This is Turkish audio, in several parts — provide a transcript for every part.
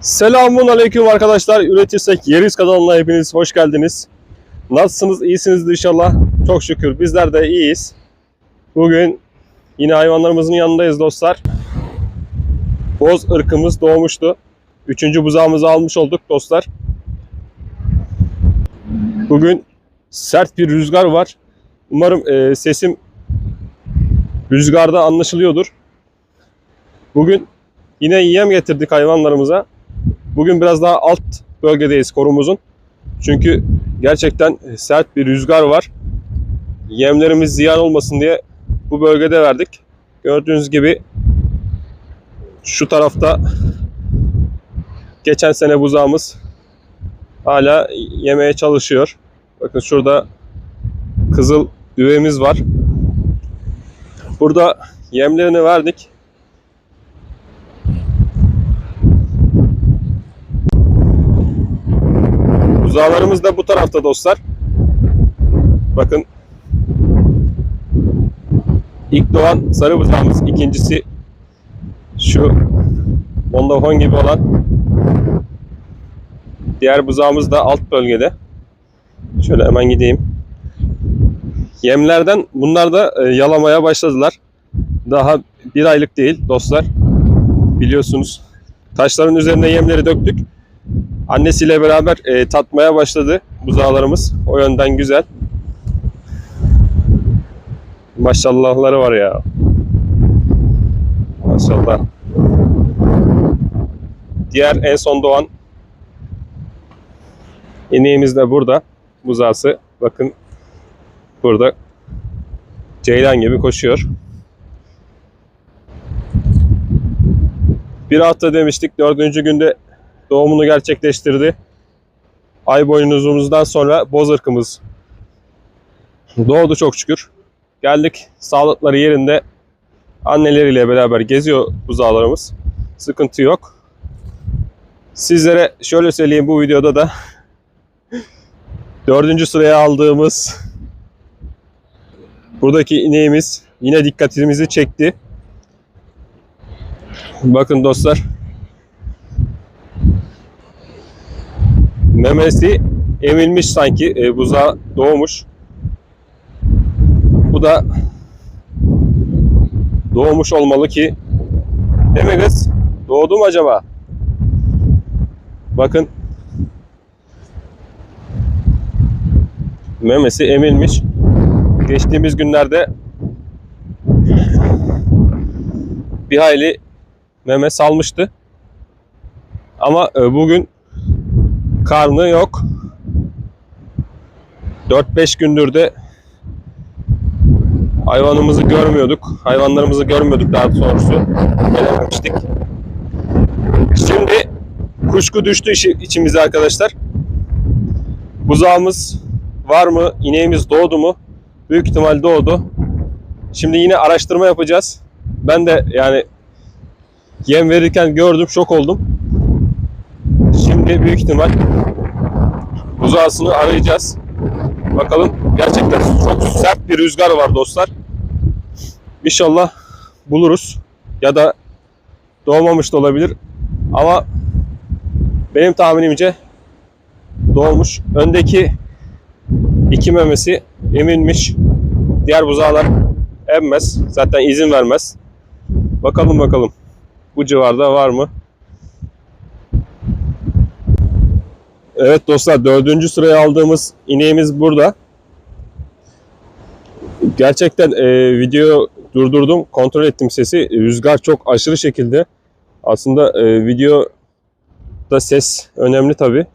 Selamun Aleyküm arkadaşlar. Üretirsek Yeriz kanalına hepiniz hoş geldiniz. Nasılsınız? İyisinizdir inşallah. Çok şükür bizler de iyiyiz. Bugün yine hayvanlarımızın yanındayız dostlar. Boz ırkımız doğmuştu. Üçüncü buzağımızı almış olduk dostlar. Bugün sert bir rüzgar var. Umarım e, sesim rüzgarda anlaşılıyordur. Bugün yine yem getirdik hayvanlarımıza. Bugün biraz daha alt bölgedeyiz korumuzun. Çünkü gerçekten sert bir rüzgar var. Yemlerimiz ziyan olmasın diye bu bölgede verdik. Gördüğünüz gibi şu tarafta geçen sene buzağımız hala yemeye çalışıyor. Bakın şurada kızıl düvemiz var. Burada yemlerini verdik. Buzağlarımız da bu tarafta dostlar. Bakın. İlk doğan sarı buzağımız. ikincisi şu Bondafon gibi olan diğer buzağımız da alt bölgede. Şöyle hemen gideyim. Yemlerden bunlar da e, yalamaya başladılar. Daha bir aylık değil dostlar. Biliyorsunuz. Taşların üzerine yemleri döktük. Annesiyle beraber e, tatmaya başladı buzağlarımız. O yönden güzel. Maşallahları var ya. Maşallah. Diğer en son doğan ineğimiz de burada. Buzağısı. Bakın burada ceylan gibi koşuyor. Bir hafta demiştik. Dördüncü günde doğumunu gerçekleştirdi. Ay boynuzumuzdan sonra boz ırkımız doğdu çok şükür. Geldik sağlıkları yerinde anneleriyle beraber geziyor buzağlarımız. Sıkıntı yok. Sizlere şöyle söyleyeyim bu videoda da dördüncü sıraya aldığımız buradaki ineğimiz yine dikkatimizi çekti. Bakın dostlar memesi emilmiş sanki e, buzağı doğmuş. Bu da doğmuş olmalı ki değil mi kız? Doğdu mu acaba? Bakın memesi emilmiş. Geçtiğimiz günlerde bir hayli meme salmıştı. Ama e, bugün karnı yok. 4-5 gündür de hayvanımızı görmüyorduk. Hayvanlarımızı görmüyorduk daha doğrusu. Gelememiştik. Şimdi kuşku düştü içimize arkadaşlar. Buzağımız var mı? İneğimiz doğdu mu? Büyük ihtimal doğdu. Şimdi yine araştırma yapacağız. Ben de yani yem verirken gördüm, şok oldum. Şimdi büyük ihtimal buzağısını arayacağız. Bakalım gerçekten çok sert bir rüzgar var dostlar. İnşallah buluruz ya da doğmamış da olabilir. Ama benim tahminimce doğmuş. Öndeki iki memesi eminmiş. Diğer buzağlar emmez. Zaten izin vermez. Bakalım bakalım. Bu civarda var mı? Evet dostlar dördüncü sıraya aldığımız ineğimiz burada. Gerçekten e, video durdurdum, kontrol ettim sesi. Rüzgar çok aşırı şekilde. Aslında e, videoda ses önemli tabi.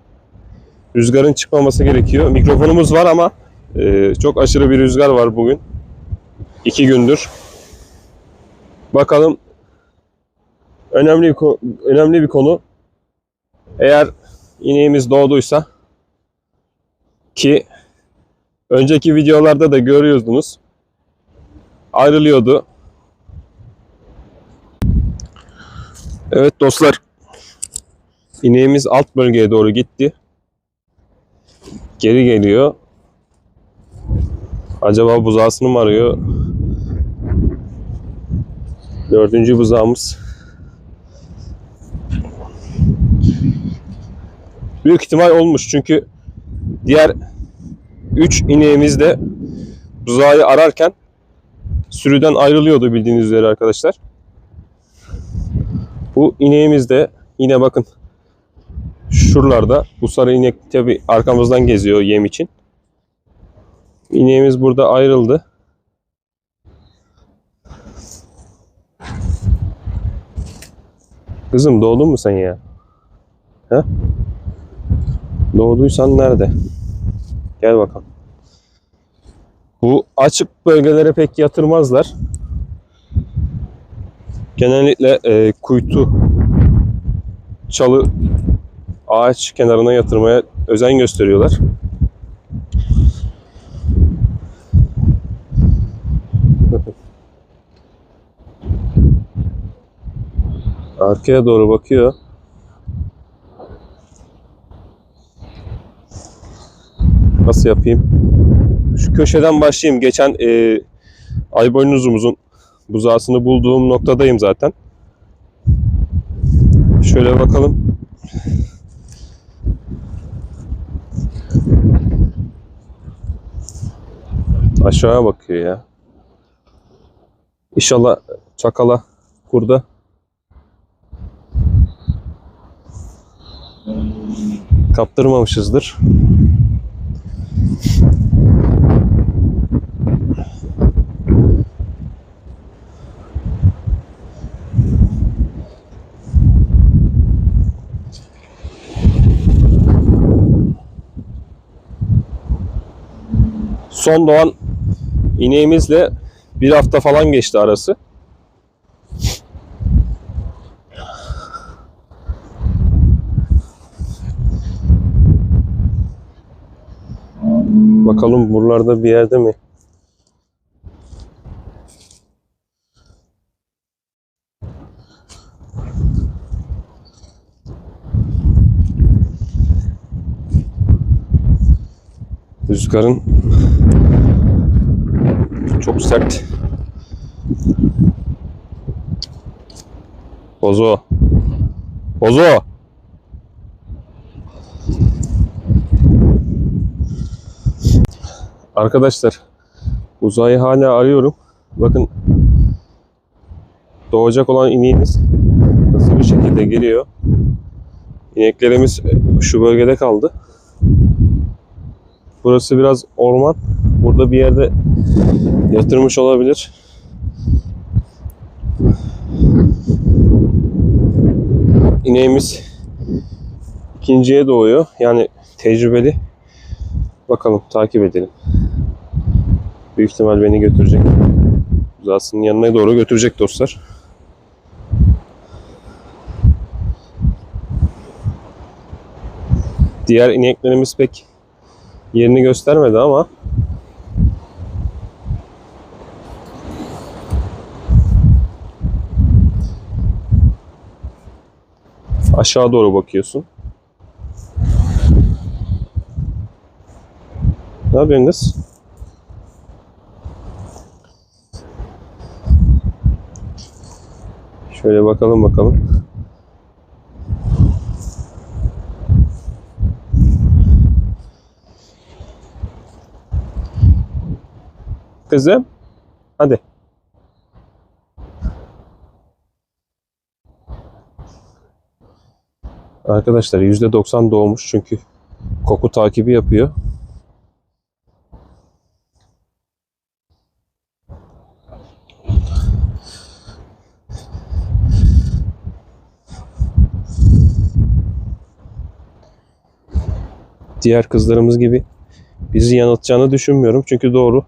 Rüzgarın çıkmaması gerekiyor. Mikrofonumuz var ama e, çok aşırı bir rüzgar var bugün. İki gündür. Bakalım önemli bir, önemli bir konu. Eğer ineğimiz doğduysa ki önceki videolarda da görüyordunuz ayrılıyordu. Evet dostlar ineğimiz alt bölgeye doğru gitti. Geri geliyor. Acaba buzağısını mı arıyor? Dördüncü buzağımız Büyük ihtimal olmuş çünkü diğer 3 ineğimiz de buzağı ararken sürüden ayrılıyordu bildiğiniz üzere arkadaşlar. Bu ineğimiz de yine bakın şuralarda bu sarı inek tabi arkamızdan geziyor yem için. İneğimiz burada ayrıldı. Kızım doğdun mu sen ya? He? Doğduysan nerede? Gel bakalım. Bu açık bölgelere pek yatırmazlar. Genellikle e, kuytu, çalı, ağaç kenarına yatırmaya özen gösteriyorlar. Arkaya doğru bakıyor. Nasıl yapayım? Şu köşeden başlayayım. Geçen e, ayboynuzumuzun buzağısını bulduğum noktadayım zaten. Şöyle bakalım. Aşağıya bakıyor ya. İnşallah çakala, kurda kaptırmamışızdır. Son doğan ineğimizle bir hafta falan geçti arası. Bakalım buralarda bir yerde mi? Rüzgarın çok sert. Bozo. Bozo. Arkadaşlar uzayı hala arıyorum. Bakın doğacak olan ineğimiz nasıl bir şekilde geliyor. İneklerimiz şu bölgede kaldı. Burası biraz orman. Burada bir yerde yatırmış olabilir. İneğimiz ikinciye doğuyor. Yani tecrübeli. Bakalım takip edelim. Büyük ihtimal beni götürecek. Uzasının yanına doğru götürecek dostlar. Diğer ineklerimiz pek yerini göstermedi ama aşağı doğru bakıyorsun. Ne yapıyorsun Şöyle bakalım bakalım. Kızım, hadi. Arkadaşlar %90 doğmuş çünkü koku takibi yapıyor. Diğer kızlarımız gibi bizi yanıltacağını düşünmüyorum. Çünkü doğru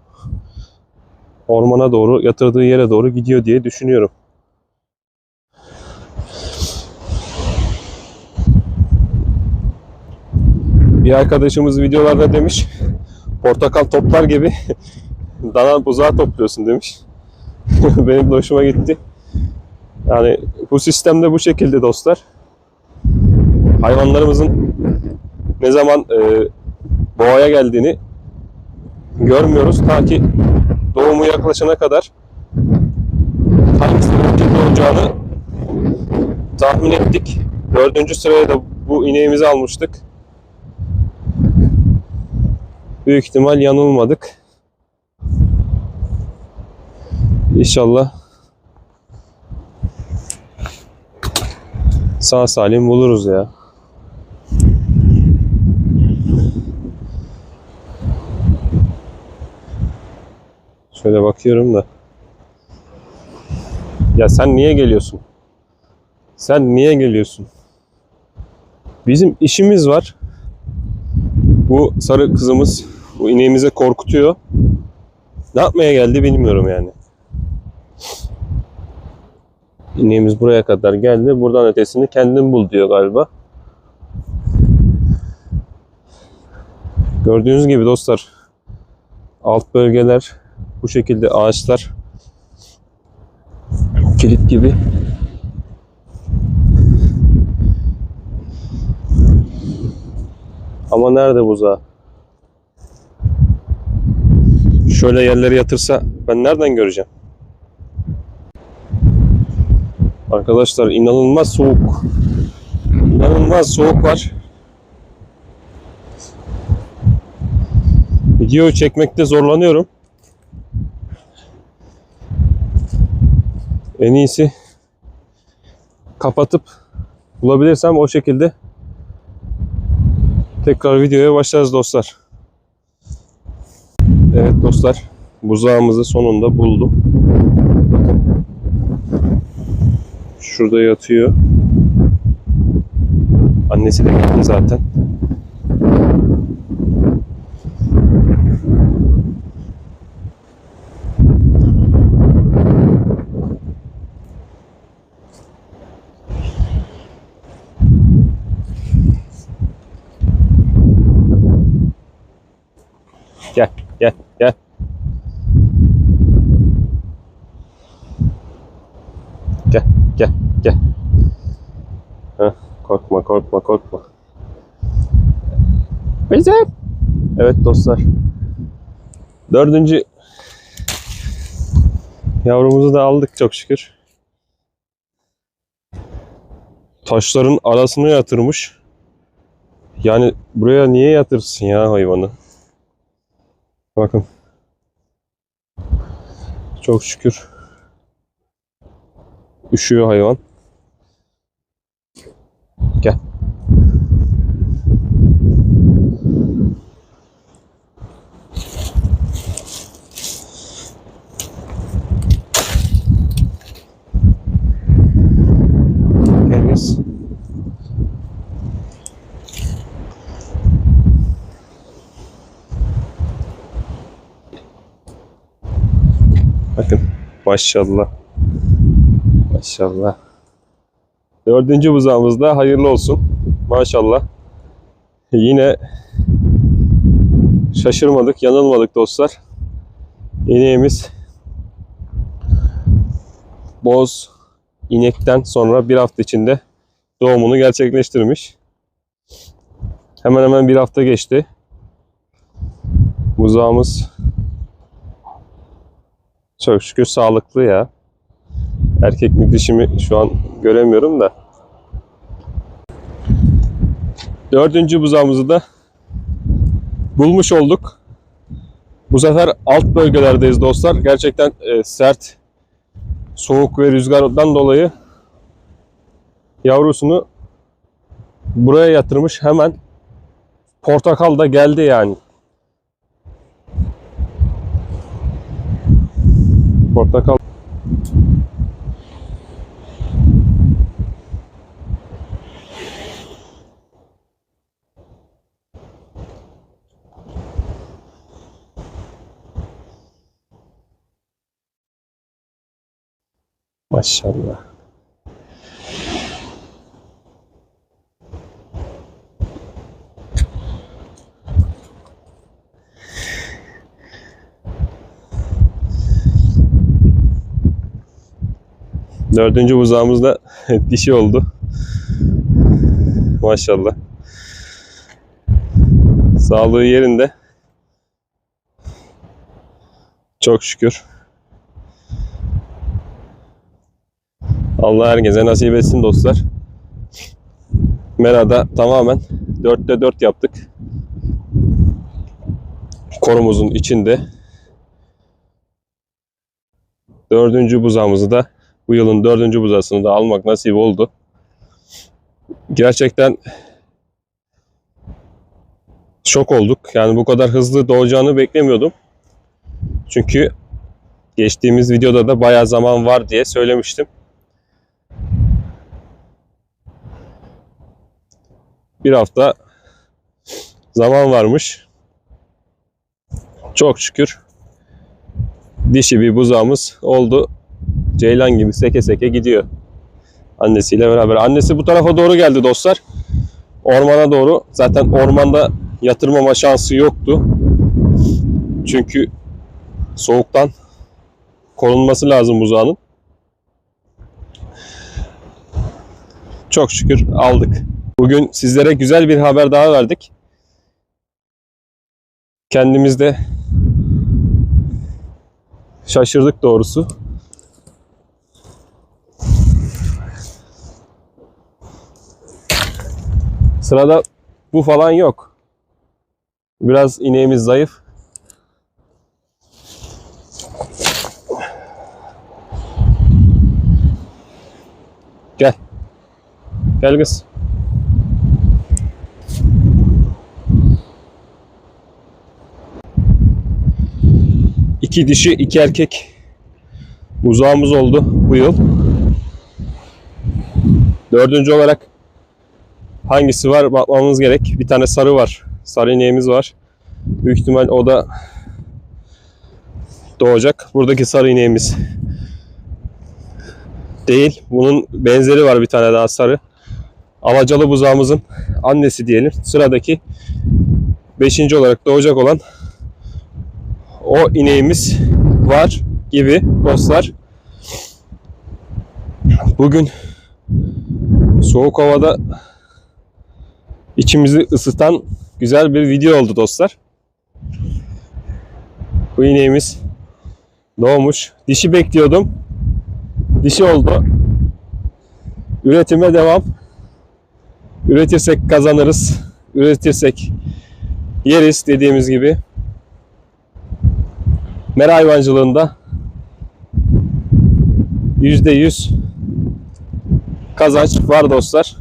ormana doğru, yatırdığı yere doğru gidiyor diye düşünüyorum. Bir arkadaşımız videolarda demiş, portakal toplar gibi dana buzağı topluyorsun demiş. Benim de hoşuma gitti. Yani bu sistemde bu şekilde dostlar. Hayvanlarımızın ne zaman e, boğaya geldiğini görmüyoruz ta ki doğumu yaklaşana kadar hangisinin önce doğacağını tahmin ettik. Dördüncü sıraya da bu ineğimizi almıştık. Büyük ihtimal yanılmadık. İnşallah sağ salim buluruz ya. Şöyle bakıyorum da. Ya sen niye geliyorsun? Sen niye geliyorsun? Bizim işimiz var. Bu sarı kızımız bu ineğimize korkutuyor. Ne yapmaya geldi bilmiyorum yani. İneğimiz buraya kadar geldi. Buradan ötesini kendin bul diyor galiba. Gördüğünüz gibi dostlar alt bölgeler bu şekilde ağaçlar kilit gibi Ama nerede buzağı? Şöyle yerlere yatırsa ben nereden göreceğim? Arkadaşlar inanılmaz soğuk. İnanılmaz soğuk var. Video çekmekte zorlanıyorum. En iyisi kapatıp bulabilirsem o şekilde tekrar videoya başlarız dostlar. Evet dostlar, buzağımızı sonunda buldum. Bakın. Şurada yatıyor. Annesi de gitti zaten. Gel, gel, gel. Gel, gel, gel. Heh, korkma, korkma, korkma. Güzel. Evet dostlar. Dördüncü yavrumuzu da aldık çok şükür. Taşların arasına yatırmış. Yani buraya niye yatırsın ya hayvanı? Bakın. Çok şükür. Üşüyor hayvan. Gel kız. Bakın maşallah. Maşallah. Dördüncü buzağımız da hayırlı olsun. Maşallah. Yine şaşırmadık, yanılmadık dostlar. İneğimiz boz inekten sonra bir hafta içinde doğumunu gerçekleştirmiş. Hemen hemen bir hafta geçti. Buzağımız çok şükür sağlıklı ya. Erkek mi dişi mi şu an göremiyorum da. Dördüncü buzağımızı da bulmuş olduk. Bu sefer alt bölgelerdeyiz dostlar. Gerçekten e, sert, soğuk ve rüzgardan dolayı yavrusunu buraya yatırmış. Hemen portakal da geldi yani. Portakal. Maşallah. Dördüncü buzağımız da dişi oldu. Maşallah. Sağlığı yerinde. Çok şükür. Allah herkese nasip etsin dostlar. Mera'da tamamen 4'te 4 yaptık. korumuzun içinde. Dördüncü buzağımızı da bu yılın dördüncü buzağısını da almak nasip oldu. Gerçekten şok olduk. Yani bu kadar hızlı doğacağını beklemiyordum. Çünkü geçtiğimiz videoda da bayağı zaman var diye söylemiştim. Bir hafta zaman varmış. Çok şükür dişi bir buzağımız oldu. Ceylan gibi seke seke gidiyor. Annesiyle beraber. Annesi bu tarafa doğru geldi dostlar. Ormana doğru. Zaten ormanda yatırmama şansı yoktu. Çünkü soğuktan korunması lazım buzağının. Çok şükür aldık. Bugün sizlere güzel bir haber daha verdik. Kendimiz de şaşırdık doğrusu. Sırada bu falan yok. Biraz ineğimiz zayıf. Gel. Gel kız. İki dişi, iki erkek buzağımız oldu bu yıl. Dördüncü olarak hangisi var bakmamız gerek. Bir tane sarı var. Sarı ineğimiz var. Büyük ihtimal o da doğacak. Buradaki sarı ineğimiz değil. Bunun benzeri var bir tane daha sarı. Alacalı buzağımızın annesi diyelim. Sıradaki beşinci olarak doğacak olan o ineğimiz var gibi dostlar. Bugün soğuk havada içimizi ısıtan güzel bir video oldu dostlar. Bu ineğimiz doğmuş. Dişi bekliyordum. Dişi oldu. Üretime devam. Üretirsek kazanırız. Üretirsek yeriz dediğimiz gibi. Mera hayvancılığında %100 kazanç var dostlar.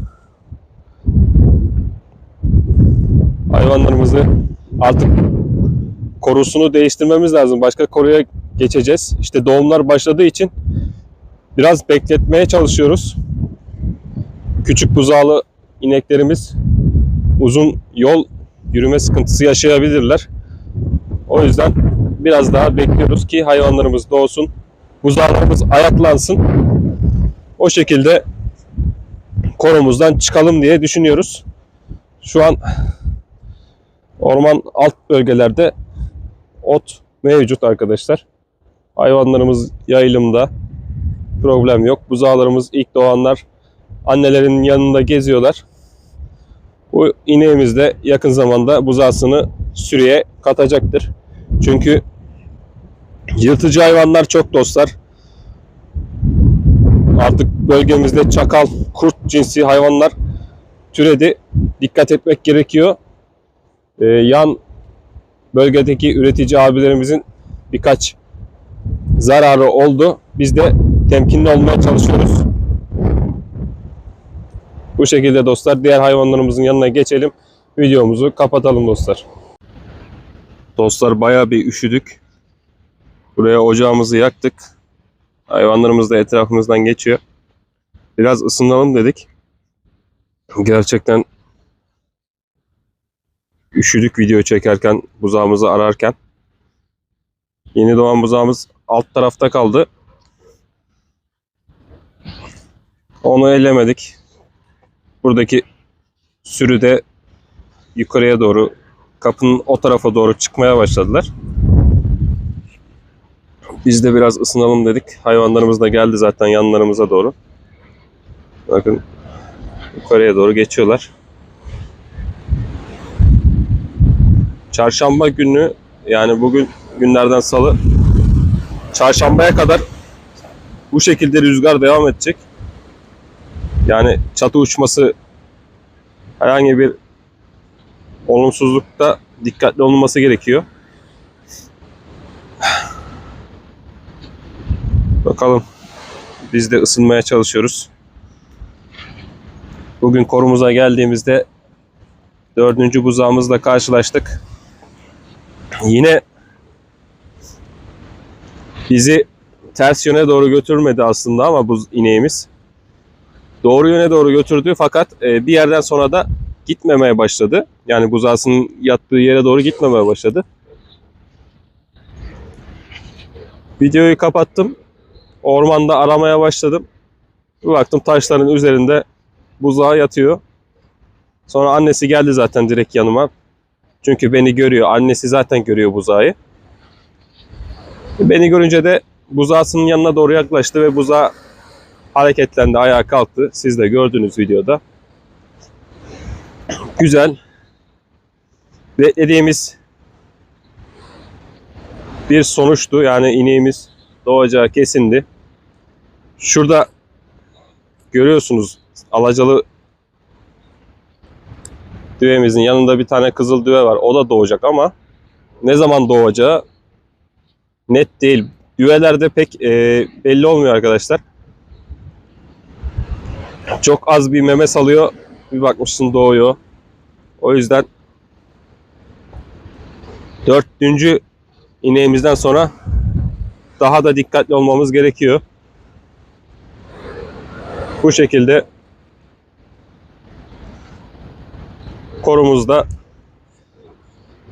Hayvanlarımızı artık korusunu değiştirmemiz lazım. Başka koruya geçeceğiz. İşte doğumlar başladığı için biraz bekletmeye çalışıyoruz. Küçük buzağlı ineklerimiz uzun yol yürüme sıkıntısı yaşayabilirler. O yüzden biraz daha bekliyoruz ki hayvanlarımız doğsun. Buzağlarımız ayaklansın. O şekilde korumuzdan çıkalım diye düşünüyoruz. Şu an orman alt bölgelerde ot mevcut arkadaşlar. Hayvanlarımız yayılımda. Problem yok. Buzağlarımız ilk doğanlar annelerin yanında geziyorlar. Bu ineğimiz de yakın zamanda buzağısını sürüye katacaktır. Çünkü yırtıcı hayvanlar çok dostlar. Artık bölgemizde çakal, kurt cinsi hayvanlar türedi. Dikkat etmek gerekiyor. Ee, yan bölgedeki üretici abilerimizin birkaç zararı oldu. Biz de temkinli olmaya çalışıyoruz. Bu şekilde dostlar diğer hayvanlarımızın yanına geçelim. Videomuzu kapatalım dostlar. Dostlar bayağı bir üşüdük. Buraya ocağımızı yaktık. Hayvanlarımız da etrafımızdan geçiyor. Biraz ısınalım dedik. Gerçekten üşüdük video çekerken, buzağımızı ararken. Yeni doğan buzağımız alt tarafta kaldı. Onu ellemedik. Buradaki sürüde yukarıya doğru kapının o tarafa doğru çıkmaya başladılar. Biz de biraz ısınalım dedik. Hayvanlarımız da geldi zaten yanlarımıza doğru. Bakın yukarıya doğru geçiyorlar. Çarşamba günü yani bugün günlerden salı çarşambaya kadar bu şekilde rüzgar devam edecek. Yani çatı uçması herhangi bir olumsuzlukta dikkatli olunması gerekiyor. Bakalım. Biz de ısınmaya çalışıyoruz. Bugün korumuza geldiğimizde dördüncü buzağımızla karşılaştık. Yine bizi ters yöne doğru götürmedi aslında ama bu ineğimiz. Doğru yöne doğru götürdü fakat e, bir yerden sonra da gitmemeye başladı. Yani buzağısının yattığı yere doğru gitmemeye başladı. Videoyu kapattım. Ormanda aramaya başladım. Baktım taşların üzerinde buzağı yatıyor. Sonra annesi geldi zaten direkt yanıma. Çünkü beni görüyor. Annesi zaten görüyor buzağı. Beni görünce de buzağısının yanına doğru yaklaştı ve buzağı hareketlendi, ayağa kalktı. Siz de gördünüz videoda. Güzel. Beklediğimiz bir sonuçtu. Yani ineğimiz doğacağı kesindi. Şurada görüyorsunuz alacalı düvemizin yanında bir tane kızıl düve var. O da doğacak ama ne zaman doğacağı net değil. Düvelerde pek e, belli olmuyor arkadaşlar. Çok az bir meme salıyor. Bir bakmışsın doğuyor. O yüzden dördüncü ineğimizden sonra daha da dikkatli olmamız gerekiyor. Bu şekilde korumuzda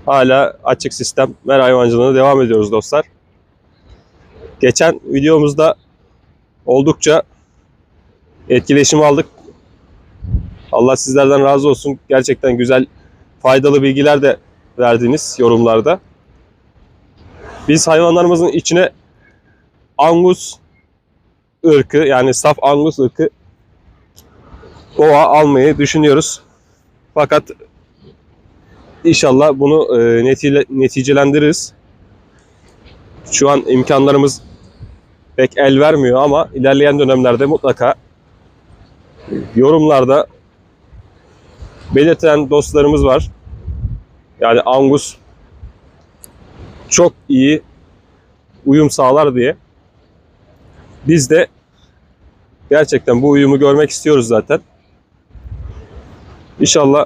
hala açık sistem ver hayvancılığına devam ediyoruz dostlar. Geçen videomuzda oldukça etkileşim aldık. Allah sizlerden razı olsun. Gerçekten güzel, faydalı bilgiler de verdiniz yorumlarda. Biz hayvanlarımızın içine Angus ırkı yani saf Angus ırkı boğa almayı düşünüyoruz. Fakat inşallah bunu e, netice, neticelendiririz. Şu an imkanlarımız pek el vermiyor ama ilerleyen dönemlerde mutlaka yorumlarda belirten dostlarımız var. Yani Angus çok iyi uyum sağlar diye. Biz de gerçekten bu uyumu görmek istiyoruz zaten. İnşallah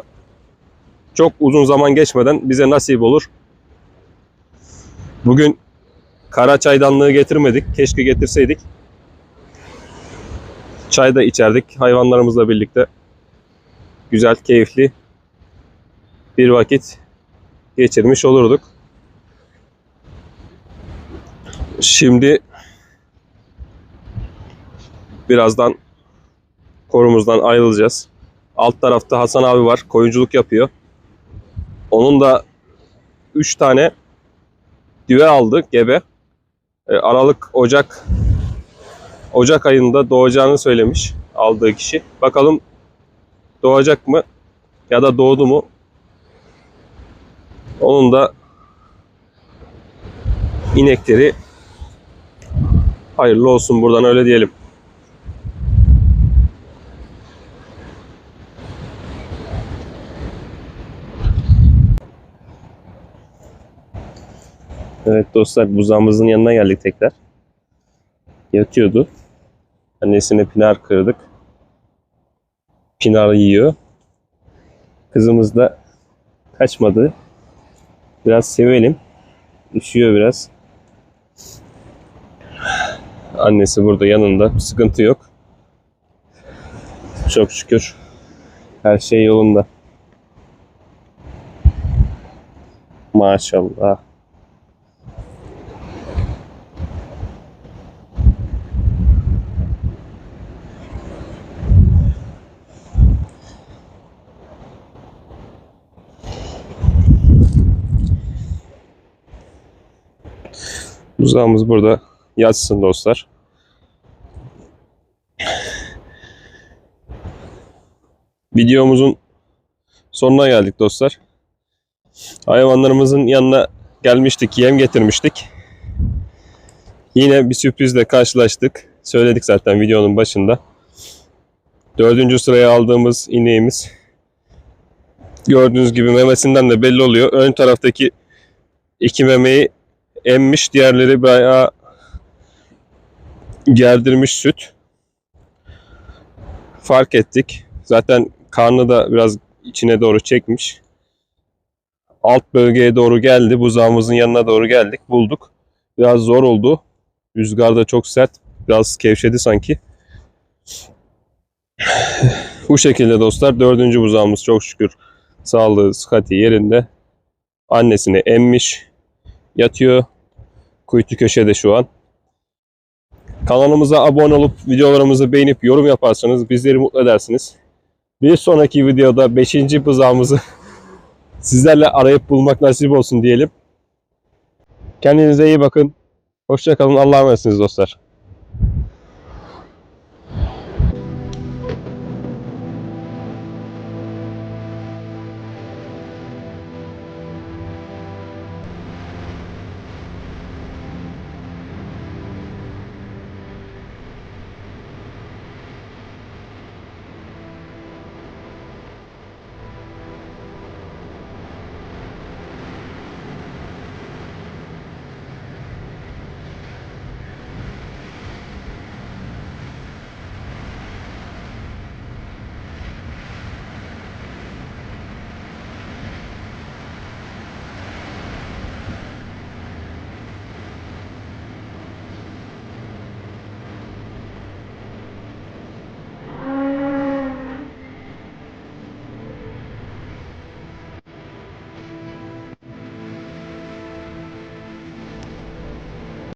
çok uzun zaman geçmeden bize nasip olur. Bugün kara çaydanlığı getirmedik. Keşke getirseydik. Çay da içerdik hayvanlarımızla birlikte. Güzel, keyifli bir vakit geçirmiş olurduk. Şimdi birazdan korumuzdan ayrılacağız. Alt tarafta Hasan abi var. Koyunculuk yapıyor. Onun da 3 tane düve aldı gebe. E, Aralık, Ocak Ocak ayında doğacağını söylemiş aldığı kişi. Bakalım doğacak mı ya da doğdu mu? Onun da inekleri hayırlı olsun buradan öyle diyelim. Evet dostlar buzağımızın yanına geldik tekrar. Yatıyordu. Annesine pinar kırdık. Pinar yiyor. Kızımız da kaçmadı. Biraz sevelim. Üşüyor biraz. Annesi burada yanında. Sıkıntı yok. Çok şükür. Her şey yolunda. Maşallah. Buzağımız burada yatsın dostlar. Videomuzun sonuna geldik dostlar. Hayvanlarımızın yanına gelmiştik, yem getirmiştik. Yine bir sürprizle karşılaştık. Söyledik zaten videonun başında. Dördüncü sıraya aldığımız ineğimiz. Gördüğünüz gibi memesinden de belli oluyor. Ön taraftaki iki memeyi emmiş. Diğerleri bayağı gerdirmiş süt. Fark ettik. Zaten karnı da biraz içine doğru çekmiş. Alt bölgeye doğru geldi. Buzağımızın yanına doğru geldik. Bulduk. Biraz zor oldu. Rüzgar da çok sert. Biraz gevşedi sanki. Bu şekilde dostlar. Dördüncü buzağımız çok şükür sağlığı, sıhhati yerinde. Annesini emmiş. Yatıyor. Kuytu köşede şu an. Kanalımıza abone olup videolarımızı beğenip yorum yaparsanız bizleri mutlu edersiniz. Bir sonraki videoda 5. buzağımızı sizlerle arayıp bulmak nasip olsun diyelim. Kendinize iyi bakın. Hoşçakalın. Allah'a emanetsiniz dostlar.